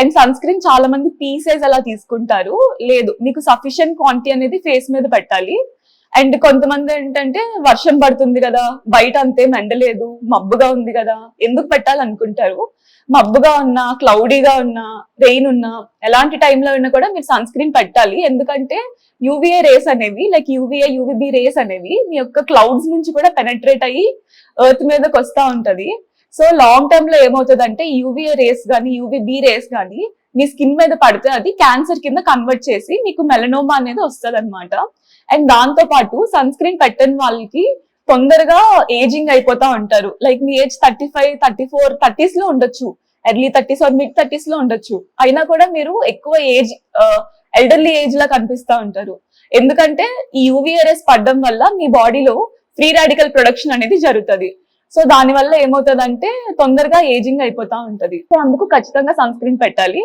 And sun screen చాలా మంది pieces అలా తీసుకుంటారు. లేదు మీకు సఫిషియెంట్ క్వాంటిటీ అనేది ఫేస్ మీద పెట్టాలి. అండ్ కొంతమంది ఏంటంటే వర్షం పడుతుంది కదా బయట అంతే ఎండలేదు మబ్బుగా ఉంది కదా ఎందుకు పెట్టాలనుకుంటారు? మబ్బుగా ఉన్నా క్లౌడీగా ఉన్నా రెయిన్ ఉన్నా ఎలాంటి టైంలో ఉన్నా కూడా మీరు సన్ స్క్రీన్ పెట్టాలి. ఎందుకంటే యూవీఏ రేస్ అనేవి లైక్ యూవీఏ యూవీబీ రేస్ అనేవి మీ యొక్క క్లౌడ్స్ నుంచి కూడా పెనట్రేట్ అయ్యి ఎర్త్ మీదకి వస్తా ఉంటది. సో లాంగ్ టర్మ్లో ఏమవుతుంది అంటే యూవీఏ రేస్ కానీ యూవీబీ రేస్ కానీ మీ స్కిన్ మీద పడితే అది క్యాన్సర్ కింద కన్వర్ట్ చేసి మీకు మెలనోమా అనేది వస్తుంది అనమాట అండ్ దాంతో పాటు సన్ స్క్రీన్ పెట్టని వాళ్ళకి తొందరగా ఏజింగ్ అయిపోతా ఉంటారు. లైక్ మీ age thirty five thirty four థర్టీస్లో ఉండొచ్చు. ఎర్లీ థర్టీస్ ఆర్ మిడ్ థర్టీస్లో ఉండొచ్చు. అయినా కూడా మీరు ఎక్కువ ఏజ్ ఎల్డర్లీ ఏజ్ లా కనిపిస్తా ఉంటారు. ఎందుకంటే ఈ యూవీఆర్ఎస్ పడడం వల్ల మీ బాడీలో ఫ్రీ రాడికల్ ప్రొడక్షన్ అనేది జరుగుతుంది. సో దాని వల్ల ఏమవుతుంది అంటే తొందరగా ఏజింగ్ అయిపోతా ఉంటది. సో అందుకు ఖచ్చితంగా సన్ స్క్రీన్ పెట్టాలి.